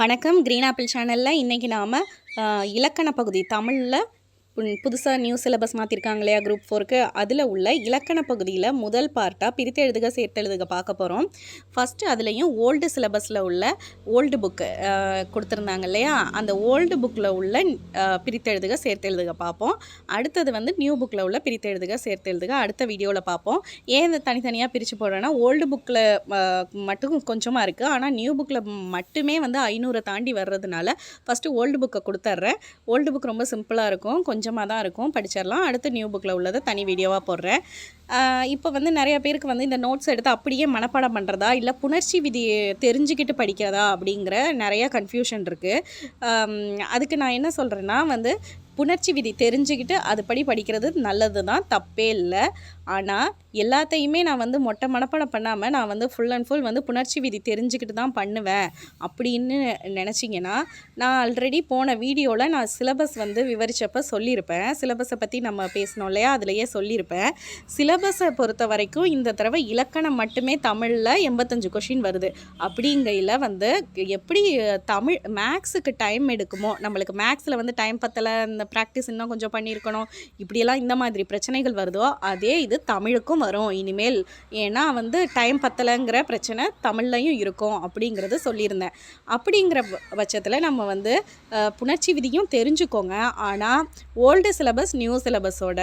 வணக்கம். Green apple சேனலில் இன்றைக்கி நாம் இலக்கண பகுதி தமிழில் புதுசாக நியூ சிலபஸ் மாற்றிருக்காங்க இல்லையா குரூப் ஃபோருக்கு அதில் உள்ள இலக்கண பகுதியில் முதல் பார்ட்டாக பிரித்து எழுதுக சேர்த்து எழுதுக பார்க்க போகிறோம் ஃபஸ்ட்டு அதுலேயும் ஓல்டு சிலபஸில் உள்ள ஓல்டு புக்கு கொடுத்துருந்தாங்க இல்லையா? அந்த ஓல்டு புக்கில் உள்ள பிரித்து எழுதுக சேர்த்து எழுதுக பார்ப்போம். அடுத்தது வந்து நியூ புக்கில் உள்ள பிரித்து எழுதுக சேர்த்து எழுதுக அடுத்த வீடியோவில் பார்ப்போம். ஏன் இதை தனித்தனியாக பிரித்து போடுறேன்னா ஓல்டு புக்கில் மட்டும் கொஞ்சமாக இருக்குது ஆனால் நியூ புக்கில் மட்டுமே வந்து ஐநூறை தாண்டி வர்றதுனால ஃபஸ்ட்டு ஓல்டு புக்கை கொடுத்துட்றேன் ஓல்டு புக் ரொம்ப சிம்பிளாக இருக்கும். கொஞ்சம் கொஞ்சமாக தான் இருக்கும். படிச்சிடலாம் அடுத்து நியூ புக்கில் உள்ளதை தனி வீடியோவாக போடுறேன். இப்போ வந்து நிறைய பேருக்கு வந்து இந்த நோட்ஸ் எடுத்து அப்படியே மனப்பாடம் பண்ணுறதா இல்லை புணர்ச்சி விதி தெரிஞ்சுக்கிட்டு படிக்கிறதா அப்படிங்கிற நிறைய கன்ஃபியூஷன் இருக்குது அதுக்கு நான் என்ன சொல்கிறேன்னா வந்து புணர்ச்சி விதி தெரிஞ்சுக்கிட்டு அதுபடி படிக்கிறது நல்லது தான் தப்பே இல்லை. ஆனால் எல்லாத்தையுமே நான் வந்து மொட்டை மனப்பாடம் பண்ணாமல் நான் வந்து ஃபுல் அண்ட் ஃபுல் வந்து புணர்ச்சி விதி தெரிஞ்சுக்கிட்டு தான் பண்ணுவேன். அப்படின்னு நினச்சிங்கன்னா நான் ஆல்ரெடி போன வீடியோவில் நான் சிலபஸ் வந்து விவரிச்சப்ப சொல்லியிருப்பேன். சிலபஸை பற்றி நம்ம பேசினோம் இல்லையா? அதுலேயே சொல்லியிருப்பேன். சிலபஸை பொறுத்த வரைக்கும் இந்த தடவை இலக்கணம் மட்டுமே தமிழில் எண்பத்தஞ்சு கொஷின் வருது. அப்படிங்கையில் வந்து எப்படி தமிழ் மேக்ஸுக்கு டைம் எடுக்குமோ நம்மளுக்கு மேக்ஸில் வந்து டைம் பத்தலை இந்த ப்ராக்டிஸ் இன்னும் கொஞ்சம் பண்ணியிருக்கணும். இப்படியெல்லாம் இந்த மாதிரி பிரச்சனைகள் வருதோ அதே இது தமிழுக்கும் வரும். இனிமேல் ஏன்னா வந்து டைம் பத்தலைங்கிற பிரச்சனை தமிழ்லையும் இருக்கும் அப்படிங்கிறது சொல்லியிருந்தேன். அப்படிங்கிற பட்சத்தில் நம்ம வந்து புணர்ச்சி விதியும் தெரிஞ்சுக்கோங்க. ஆனால் ஓல்டு சிலபஸ் நியூ சிலபஸோட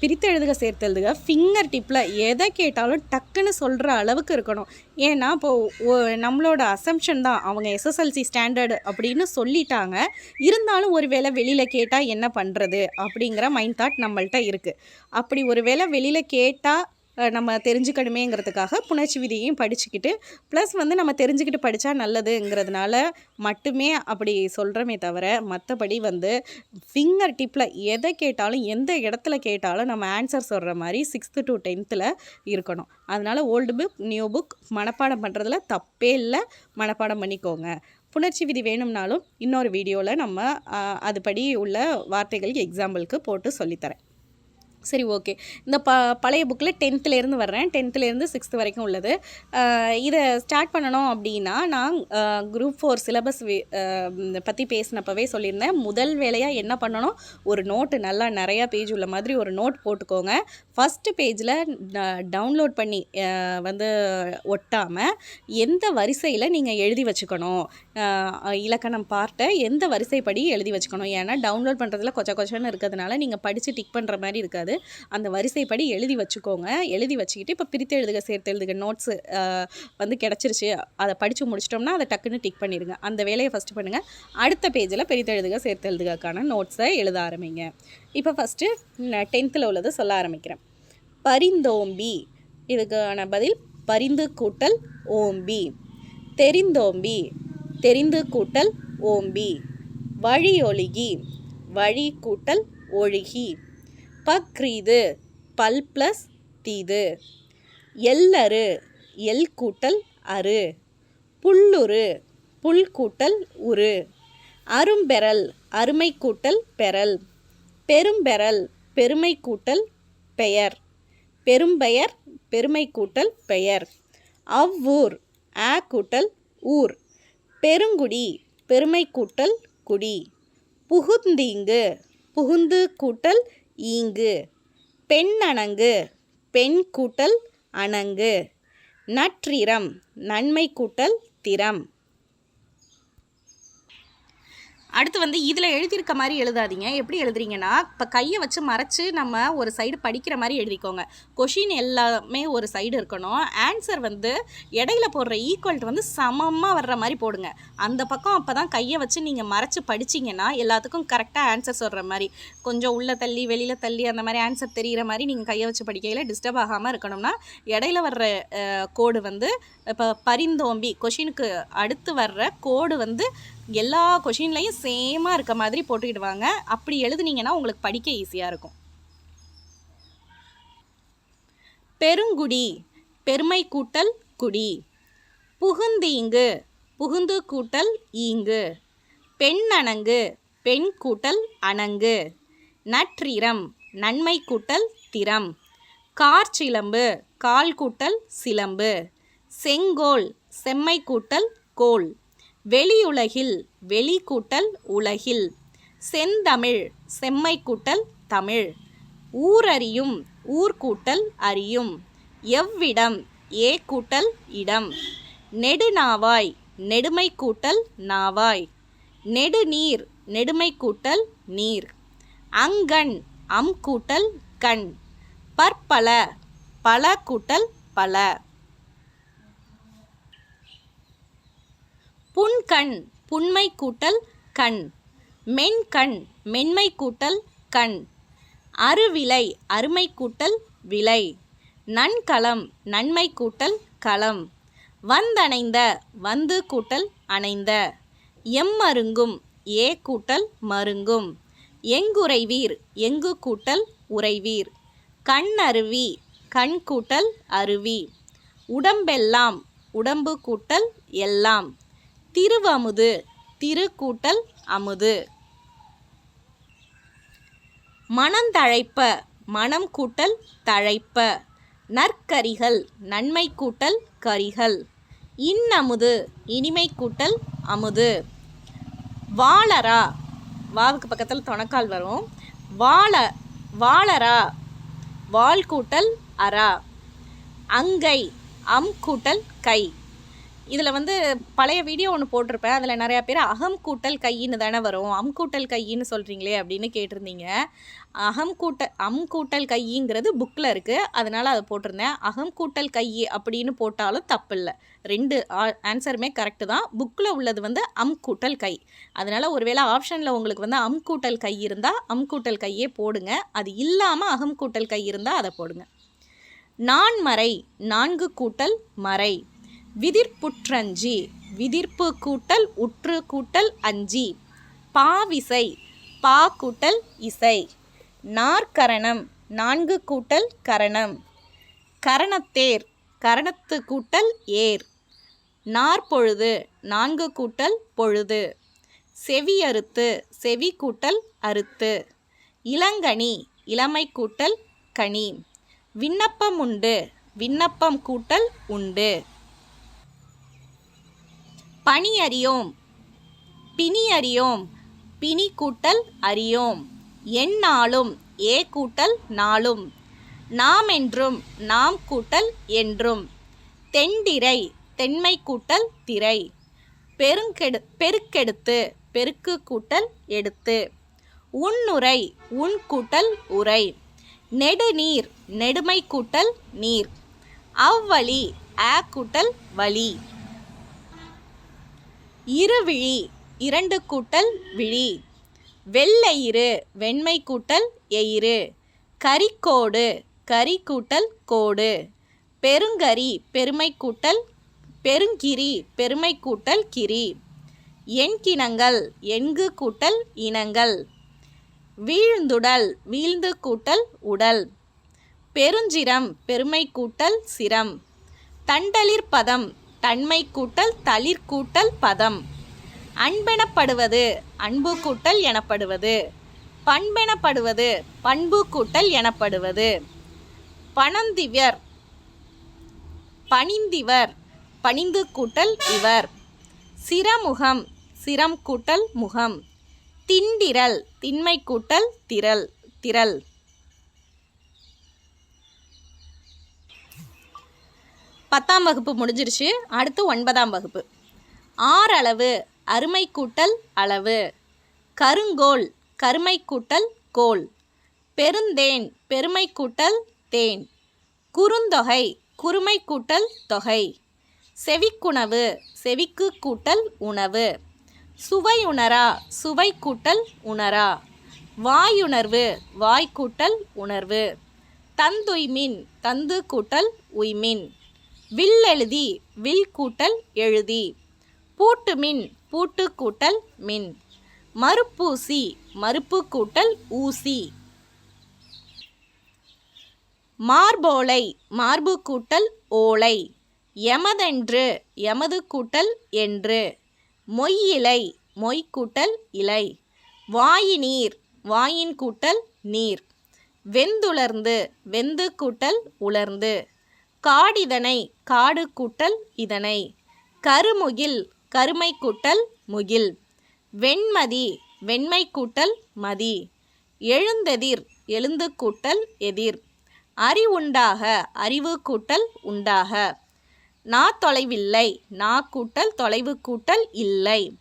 பிரித்து எழுதுக சேர்த்து எழுதுக. ஃபிங்கர் டிப்பில் எதை கேட்டாலும் டக்குன்னு சொல்கிற அளவுக்கு இருக்கணும். ஏன்னா இப்போது நம்மளோட அசம்ஷன் தான். அவங்க எஸ்எஸ்எல்சி ஸ்டாண்டர்டு அப்படின்னு சொல்லிட்டாங்க. இருந்தாலும் ஒரு வேளை வெளியில் கேட்டால் என்ன பண்ணுறது அப்படிங்கிற மைண்ட் தாட் நம்மள்கிட்ட இருக்குது அப்படி ஒரு வேளை வெளியில் கேட்டால் நம்ம தெரிஞ்சுக்கணுமேங்கிறதுக்காக புணர்ச்சி விதியையும் படிச்சுக்கிட்டு ப்ளஸ் வந்து நம்ம தெரிஞ்சுக்கிட்டு படித்தா நல்லதுங்கிறதுனால மட்டுமே அப்படி சொல்கிறோமே தவிர மற்றபடி வந்து ஃபிங்கர் டிப்பில் எதை கேட்டாலும் எந்த இடத்துல கேட்டாலும் நம்ம ஆன்சர் சொல்கிற மாதிரி சிக்ஸ்த்து டு டென்த்தில் இருக்கணும். அதனால் ஓல்டு புக் நியூ புக் மனப்பாடம் பண்ணுறதுல தப்பே இல்லை. மனப்பாடம் பண்ணிக்கோங்க. புணர்ச்சி விதி வேணும்னாலும் இன்னொரு வீடியோவில் நம்ம அதுபடி உள்ள வார்த்தைகளுக்கு எக்ஸாம்பிளுக்கு போட்டு சொல்லித்தரேன். சரி ஓகே. இந்த ப பழைய புக்கில் டென்த்துலேருந்து வர்றேன். டென்த்துலேருந்து சிக்ஸ்த்து வரைக்கும் உள்ளது. இதை ஸ்டார்ட் பண்ணணும் அப்படின்னா நான் குரூப் ஃபோர் சிலபஸ் பற்றி பேசினப்பவே சொல்லியிருந்தேன். முதல் வேலையாக என்ன பண்ணணும்? ஒரு நோட்டு நல்லா நிறையா பேஜ் உள்ள மாதிரி ஒரு நோட் போட்டுக்கோங்க. ஃபஸ்ட்டு பேஜில் டவுன்லோட் பண்ணி வந்து ஒட்டாமல் எந்த வரிசையில் நீங்கள் எழுதி வச்சுக்கணும்? இலக்கணம் பார்ட்டை எந்த வரிசைப்படி எழுதி வச்சுக்கணும்? ஏன்னா டவுன்லோட் பண்ணுறதுல கொச்ச கொச்சன்னு இருக்கிறதுனால நீங்கள் படித்து டிக் பண்ணுற மாதிரி இருக்காது. அந்த வரிசைப்படி எழுதி வச்சுக்கோங்க. எழுதி வச்சுக்கிட்டு இப்போ பிரித்து எழுதுக சேர்த்து எழுதுக நோட்ஸு வந்து கிடச்சிருச்சு. அதை படித்து முடிச்சிட்டோம்னா அதை டக்குன்னு டிக் பண்ணிடுங்க. அந்த வேலையை ஃபஸ்ட்டு பண்ணுங்கள் அடுத்த பேஜில் பிரித்து எழுதுக சேர்த்து எழுதுகக்கான நோட்ஸை எழுத ஆரம்பிங்க. இப்போ ஃபஸ்ட்டு டென்த்தில் உள்ளது சொல்ல ஆரம்பிக்கிறேன். பரிந்தோம்பி. இதுக்கான பதில் பரிந்து கூட்டல் ஓம்பி. தெரிந்தோம்பி. தெரிந்து கூட்டல் ஓம்பி. வழியொழுகி. வழி கூட்டல் ஒழுகி. பக்ரீது. பல் ப்ளஸ் தீது. எல்லரு எல் கூட்டல் அரு புல்லுரு புல் கூட்டல் உரு அரும்பெறல். அருமை கூட்டல் பெறல். பெரும்பெறல். பெருமை கூட்டல் பெயர். பெரும்பெயர். பெருமை கூட்டல் பெயர். அவ்வூர். ஆ கூட்டல் ஊர். பெருங்குடி பெருமை கூட்டல் குடி. புகுந்தீங்கு புகுந்து கூட்டல் ஈங்கு. பெண்ணணங்கு பெண் கூட்டல் அணங்கு. நற்றிரம் நன்மை கூட்டல் திறம். அடுத்து வந்து இதில் எழுதியிருக்க மாதிரி எழுதாதீங்க. எப்படி எழுதுறீங்கன்னா இப்போ கையை வச்சு மறைச்சு நம்ம ஒரு சைடு படிக்கிற மாதிரி எழுதிக்கோங்க. கொஷின் எல்லாமே ஒரு சைடு இருக்கணும். ஆன்சர் வந்து இடையில போடுற ஈக்குவல்ட் வந்து சமமாக வர்ற மாதிரி போடுங்க. அந்த பக்கம் அப்போ தான் கையை வச்சு நீங்கள் மறைச்சு படிச்சிங்கன்னா எல்லாத்துக்கும் கரெக்டாக ஆன்சர் சொல்கிற மாதிரி கொஞ்சம் உள்ள தள்ளி வெளியில் தள்ளி அந்த மாதிரி ஆன்சர் தெரிகிற மாதிரி நீங்கள் கையை வச்சு படிக்கையில் டிஸ்டர்ப் ஆகாமல் இருக்கணும்னா இடையில வர்ற கோடு வந்து இப்போ பரிந்தோம்பி கொஷினுக்கு அடுத்து வர்ற கோடு வந்து எல்லா கொஷின்லையும் சேமாக இருக்க மாதிரி போட்டுக்கிடுவாங்க. அப்படி எழுதுனீங்கன்னா உங்களுக்கு படிக்க ஈஸியாக இருக்கும். பெருங்குடி பெருமை கூட்டல் குடி. புகுந்தீங்கு புகுந்து கூட்டல் ஈங்கு. பெண்ணணங்கு பெண் கூட்டல் அணங்கு. நற்றிரம் நன்மை கூட்டல் திறம். கார்ச்சிலம்பு கால் கூட்டல் சிலம்பு. செங்கோல் செம்மை கூட்டல் கோல். வெளியுலகில் வெளி கூட்டல் உலகில். செந்தமிழ் செம்மை கூட்டல் தமிழ். ஊரறியும் ஊர்கூட்டல் அறியும். எவ்விடம் ஏ கூட்டல் இடம். நெடுநாவாய் நெடுமை கூட்டல் நாவாய். நெடுநீர் நெடுமை கூட்டல் நீர். அங்கண் அம் கூட்டல் கண். பற்பல பல கூட்டல் பல. புன்கண் புன்மை கூட்டல் கண். மென்கண் மென்மை கூட்டல் கண். அருவிலை அருமை கூட்டல் விலை. நன்களம் நன்மை கூட்டல் களம் வந்தணைந்த வந்து கூட்டல் அணைந்த. எம்மருங்கும் ஏ கூட்டல் மருங்கும். எங்குறைவீர் எங்கு கூட்டல் உறைவீர். கண்ணருவி கண் கூட்டல் அருவி. உடம்பெல்லாம் உடம்பு கூட்டல் எல்லாம். திருவமுது திருக்கூட்டல் அமுது. மனந்தழைப்ப மனம் கூட்டல் தழைப்ப. நற்கரிகள் நன்மை கூட்டல் கரிகள். இன்னமுது இனிமை கூட்டல் அமுது. வாழரா வாவுக்கு பக்கத்தில் தொணக்கால் வரும். வாழ வாளரா வால் கூட்டல் அரா அங்கை அம் கூட்டல் கை. இதில் வந்து பழைய வீடியோ ஒன்று போட்டிருப்பேன். அதில் நிறையா பேர் அகம் கூட்டல் கையின்னு தானே வரும். அம் கூட்டல் கையின்னு சொல்கிறீங்களே அப்படின்னு கேட்டிருந்தீங்க. அகம் கூட்ட அம் கூட்டல் கைங்கிறது புக்கில் இருக்குது அதனால் அதை போட்டிருந்தேன். அகம் கூட்டல் கை அப்படின்னு போட்டாலும் தப்பு இல்லை ரெண்டு ஆன்சருமே கரெக்டு தான். புக்கில் உள்ளது வந்து அம் கூட்டல் கை. அதனால் ஒருவேளை ஆப்ஷனில் உங்களுக்கு வந்து அம் கூட்டல் கை இருந்தால் அம் கூட்டல் கையே போடுங்க. அது இல்லாமல் அகம் கூட்டல் கை இருந்தால் அதை போடுங்க. நான்மறை நான்கு கூட்டல் மறை. விதிர்ப்புற்றஞ்சி விதிர்ப்பு கூட்டல் உற்று கூட்டல் அஞ்சி பாவிசை பா கூட்டல் இசை நாற்கரணம் நான்கு கூட்டல் கரணம் கரணத்தேர் கரணத்து கூட்டல் ஏர் நாற்பொழுது நான்கு கூட்டல் பொழுது செவி அறுத்து செவி கூட்டல் அறுத்து இளங்கனி இளமை கூட்டல் கனி விண்ணப்பம் உண்டு விண்ணப்பம் கூட்டல் உண்டு. பணி அறியோம் பிணி அறியோம். பிணி கூட்டல் அறியோம் எந்நாளும் ஏ கூட்டல் நாளும். நாம் என்றும் நாம் கூட்டல் என்றும். தெண்டிரை தென்மை கூட்டல் திரை. பெருங்கெடு பெருக்கெடுத்து பெருக்கு கூட்டல் எடுத்து. உன்னுரை உன் கூட்டல் உரை. நெடுநீர் நெடுமை கூட்டல் நீர். அவ்வழி ஆ கூட்டல் வழி. இருவிழி இரண்டு கூட்டல் விழி. வெள்ளையிறு வெண்மை கூட்டல் எயிறு. கரிக்கோடு கரி கூட்டல் கோடு. பெருங்கரி பெருமை கூட்டல் பெருங்கிரி பெருமை கூட்டல் கிரி. எண்கிணங்கள் எண்கு கூட்டல் இனங்கள். வீழ்ந்துடல் வீழ்ந்து கூட்டல் உடல். பெருஞ்சிரம் பெருமை கூட்டல் சிரம். தண்டலிர் பதம் தன்மை கூட்டல் தளிர் கூட்டல் பதம். அன்பெனப்படுவது அன்பு கூட்டல் எனப்படுவது. பண்பெனப்படுவது பண்பு கூட்டல் எனப்படுவது. பணந்திவர் பணிந்திவர் பணிந்து கூட்டல் இவர். சிரமுகம் சிரம் கூட்டல் முகம். திண்டிரல் திண்மை கூட்டல் திரள் திரள். பத்தாம் வகுப்பு முடிஞ்சிருச்சு. அடுத்து ஒன்பதாம் வகுப்பு. ஆறு அளவு அருமை கூட்டல் அளவு. கருங்கோல் கருமை கூட்டல் கோல். பெருந்தேன் பெருமை கூட்டல் தேன். குறுந்தொகை குறுமை கூட்டல் தொகை. செவிக்குணவு செவிக்கு கூட்டல் உணவு. சுவையுணரா சுவை கூட்டல் உணரா. வாயுணர்வு வாய் கூட்டல் உணர்வு. தந்துய்மின் தந்து கூட்டல் உய்மின். வில் எழுதி வில் கூட்டல் எழுதி. பூட்டுமின் பூட்டு கூட்டல் மின். மறுப்பூசி மறுப்பு கூட்டல் ஊசி. மார்போலை மார்பு கூட்டல் ஓலை. எமதென்று எமது கூட்டல் என்று. மொய்யிலை மொய் கூட்டல் இலை. வாயினீர் வாயின் கூட்டல் நீர். வெந்துலர்ந்து வெந்து கூட்டல் உலர்ந்து. காடிதனை காடு கூட்டல் இதனை. கருமுகில் கருமை கூட்டல் முகில். வெண்மதி வெண்மை கூட்டல் மதி. எழுந்தெதிர் எழுந்து கூட்டல் எதிர். அறிவுண்டாக அறிவு கூட்டல் உண்டாக. நா தொலைவில்லை நா கூட்டல் தொலைவு கூட்டல் இல்லை.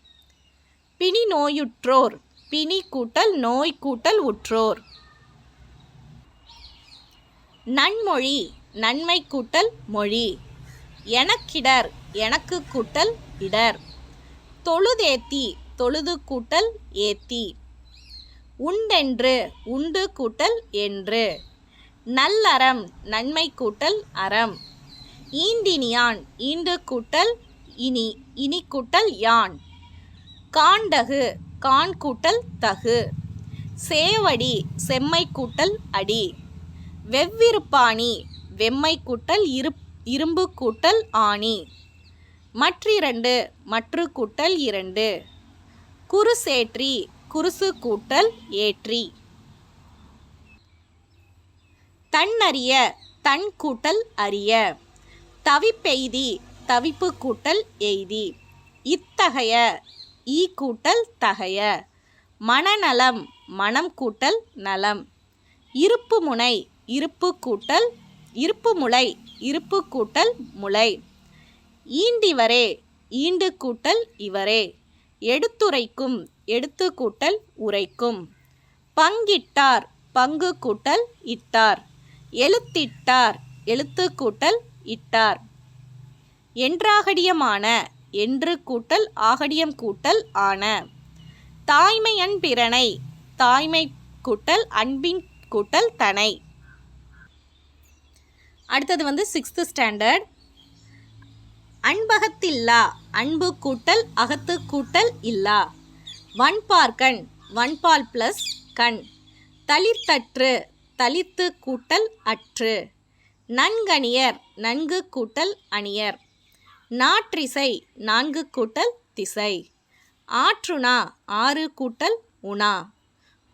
பிணி நோயுற்றோர் பிணி கூட்டல் நோய் கூட்டல் உற்றோர். நன்மொழி நன்மை கூட்டல் மொழி. எனக்கிடர் எனக்கு கூட்டல் இடர். தொழுதேத்தி தொழுது கூட்டல் ஏத்தி. உண்டென்று உண்டு கூட்டல் என்று. நல்லறம் நன்மை கூட்டல் அறம். ஈண்டினியான் ஈண்டு கூட்டல் இனி இனி கூட்டல் யான். காண்டகு கான் கூட்டல் தகு. சேவடி செம்மை கூட்டல் அடி. வெவ்விருப்பாணி வெம்மை கூட்டல் இரு இரும்பு கூட்டல் ஆணி. மற்றிரண்டு மற்று கூட்டல் இரண்டு. குருசேற்றி குருசு கூட்டல் ஏற்றி. தன்னறிய தன் கூட்டல் அறிய. தவிப்பெய்தி தவிப்பு கூட்டல் எய்தி. இத்தகைய ஈ கூட்டல் தகைய. மனநலம் மனம் கூட்டல் நலம். இருப்பு முனை இருப்பு கூட்டல் இருப்பு முளை இருப்பு கூட்டல் முளை. ஈண்டிவரே ஈண்டு கூட்டல் இவரே. எடுத்துரைக்கும் எடுத்து கூட்டல் உரைக்கும். பங்கிட்டார் பங்கு கூட்டல் இட்டார். எழுத்திட்டார் எழுத்து கூட்டல் இட்டார். என்றாகடியமான என்று கூட்டல் ஆகடியம் கூட்டல் ஆன. தாய்மை அன்பிறனை தாய்மை கூட்டல் அன்பின் கூட்டல் தனை. அடுத்தது வந்து சிக்ஸ்த்து ஸ்டாண்டர்ட் அன்பகத்தில்லா அன்பு கூட்டல் அகத்து கூட்டல் இல்லா. வன்பார்கண் வன்பால் ப்ளஸ் கண். தளித்தற்று தளித்து கூட்டல் அற்று. நன்கணியர் நன்கு கூட்டல் அணியர். நாற்றிசை நான்கு கூட்டல் திசை. ஆற்றுணா ஆறு கூட்டல் உணா.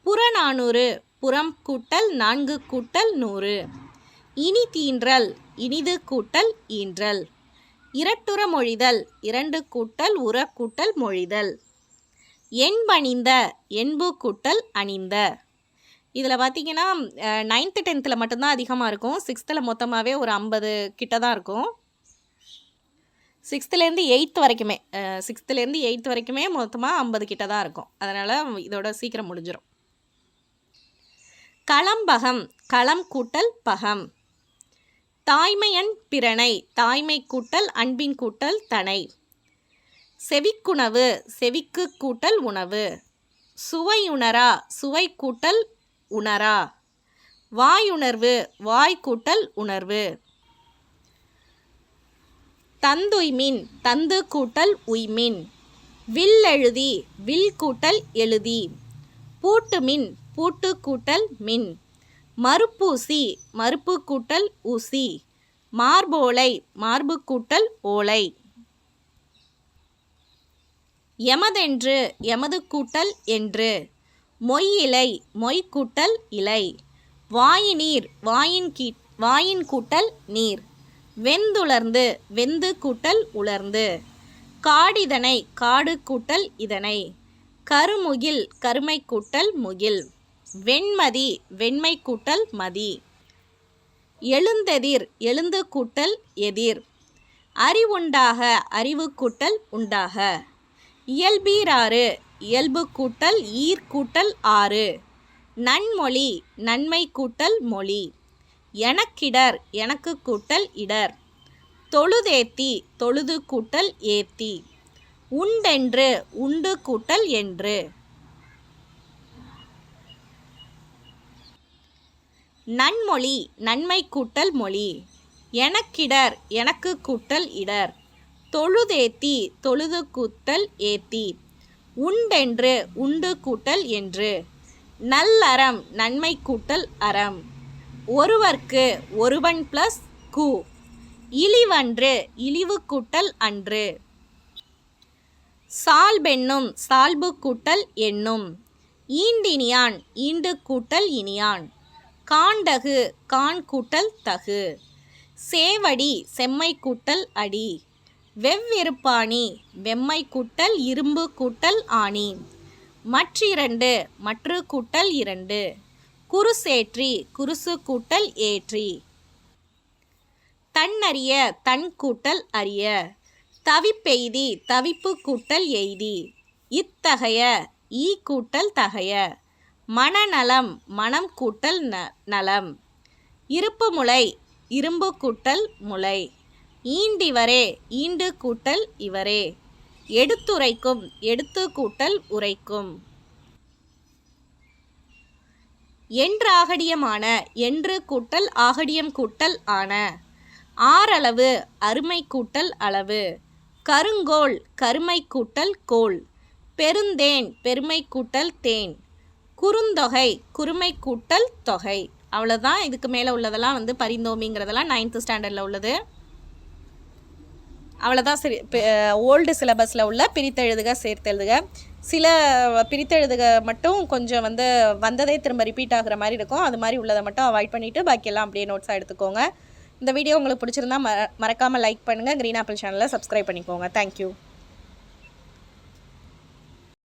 புறநானூறு புறம் கூட்டல் நான்கு கூட்டல் நூறு. இனி தீன்றல் இனிது கூட்டல் ஈன்றல். இரட்டுற மொழிதல் இரண்டு கூட்டல் உற கூட்டல் மொழிதல். எண்பணிந்த எண்பு கூட்டல் அணிந்த. இதில் பார்த்தீங்கன்னா நைன்த்து டென்த்தில் மட்டும்தான் அதிகமாக இருக்கும். சிக்ஸ்த்தில் மொத்தமாகவே ஒரு ஐம்பது கிட்ட தான் இருக்கும். சிக்ஸ்த்துலேருந்து எயித்து வரைக்குமே சிக்ஸ்த்துலேருந்து எயித்து வரைக்குமே மொத்தமாக ஐம்பது கிட்ட தான் இருக்கும். அதனால் இதோட சீக்கிரம் முடிஞ்சிடும் களம்பகம் களம் கூட்டல் பகம். தாய்மையன் பிறனை தாய்மை கூட்டல் அன்பின் கூட்டல் தனை. செவிக்குணவு செவிக்கு கூட்டல் உணவு. சுவையுணரா சுவை கூட்டல் உணரா. வாயுணர்வு வாய் கூட்டல் உணர்வு. தந்துய்மின் தந்து கூட்டல் உய்மின். வில்லெழுதி வில் கூட்டல் எழுதி. பூட்டுமின் பூட்டு கூட்டல் மின். மறுப்பூசி மறுப்பு கூட்டல் ஊசி. மார்போலை மார்பு கூட்டல் ஓலை. எமதென்று எமது கூட்டல் என்று. மொய் இலை மொய் கூட்டல் இலை. வாயினீர் வாயின் கீ வாயின் கூட்டல் நீர். வெந்துலர்ந்து வெந்து கூட்டல் உலர்ந்து. காடிதனை காடு கூட்டல் இதனை. கருமுகில் கருமை கூட்டல் முகில். வெண்மதி வெண்மை கூட்டல் மதி. எழுந்தெதிர் எழுந்து கூட்டல் எதிர். அறிவுண்டாக அறிவு கூட்டல் உண்டாக. இயல்பீராறு இயல்பு கூட்டல் ஈர் கூட்டல் ஆறு. நன்மொழி நன்மை கூட்டல் மொழி. எனக்கிடர் எனக்கு கூட்டல் இடர். தொழுதேத்தி தொழுது கூட்டல் ஏத்தி. உண்டென்று உண்டு கூட்டல் என்று. நன்மொழி நன்மை கூட்டல் மொழி. எனக்கிடர் எனக்கு கூட்டல் இடர். தொழுதேத்தி தொழுது கூட்டல் ஏத்தி. உண்டென்று உண்டு கூட்டல் என்று. நல்லறம் நன்மை கூட்டல் அறம். ஒருவர்க்கு ஒருவன் ப்ளஸ் கு. இழிவன்று இழிவு கூட்டல் அன்று. சால்பென்னும் சால்பு கூட்டல் என்னும் ஈண்டினியான் ஈண்டு கூட்டல் இனியான். காண்டகு கான் கூட்டல் தகு. சேவடி செம்மை கூட்டல் அடி. வெவ்விருப்பாணி வெம்மை கூட்டல் இரும்பு கூட்டல் ஆணி. மற்றிரண்டு மற்று கூட்டல் இரண்டு. குருசேற்றி குருசு கூட்டல் ஏற்றி. தன்னறிய தன் கூட்டல் அறிய. தவிப்பெய்தி தவிப்பு கூட்டல் எய்தி. இத்தகைய ஈ கூட்டல் தகைய. மனநலம் மனம் கூட்டல் ந நலம். இருப்பு முளை இரும்பு கூட்டல் முளை. ஈண்டிவரே ஈண்டு கூட்டல் இவரே. எடுத்துரைக்கும் எடுத்து கூட்டல் உரைக்கும். என்றாகடியமான என்று கூட்டல் ஆகடியம் கூட்டல் ஆன. ஆறளவு அருமை கூட்டல் அளவு. கருங்கோல் கருமை கூட்டல் கோல் பெருந்தேன் பெருமை கூட்டல் தேன். குறுந்தொகை குறுமை கூட்டல் தொகை. அவ்வளோதான் இதுக்கு மேலே உள்ளதெல்லாம் வந்து பரிந்தோமிங்கிறதெல்லாம் நைன்த்து ஸ்டாண்டர்டில் உள்ளது. அவ்வளோதான் சரி. ஓல்டு சிலபஸில் உள்ள பிரித்தெழுதுக சேர்த்தெழுதுக. சில பிரித்தெழுதுக மட்டும் கொஞ்சம் வந்து வந்ததே திரும்ப ரிப்பீட் ஆகுற மாதிரி இருக்கும். அது மாதிரி உள்ளதை மட்டும் அவாய்ட் பண்ணிவிட்டு பாக்கியெல்லாம் அப்படியே நோட்ஸாக எடுத்துக்கோங்க. இந்த வீடியோ உங்களுக்கு பிடிச்சிருந்தா ம மறக்காமல் லைக் பண்ணுங்கள் க்ரீன் ஆப்பிள் சேனலை சப்ஸ்கிரைப் பண்ணிக்கோங்க. Thank you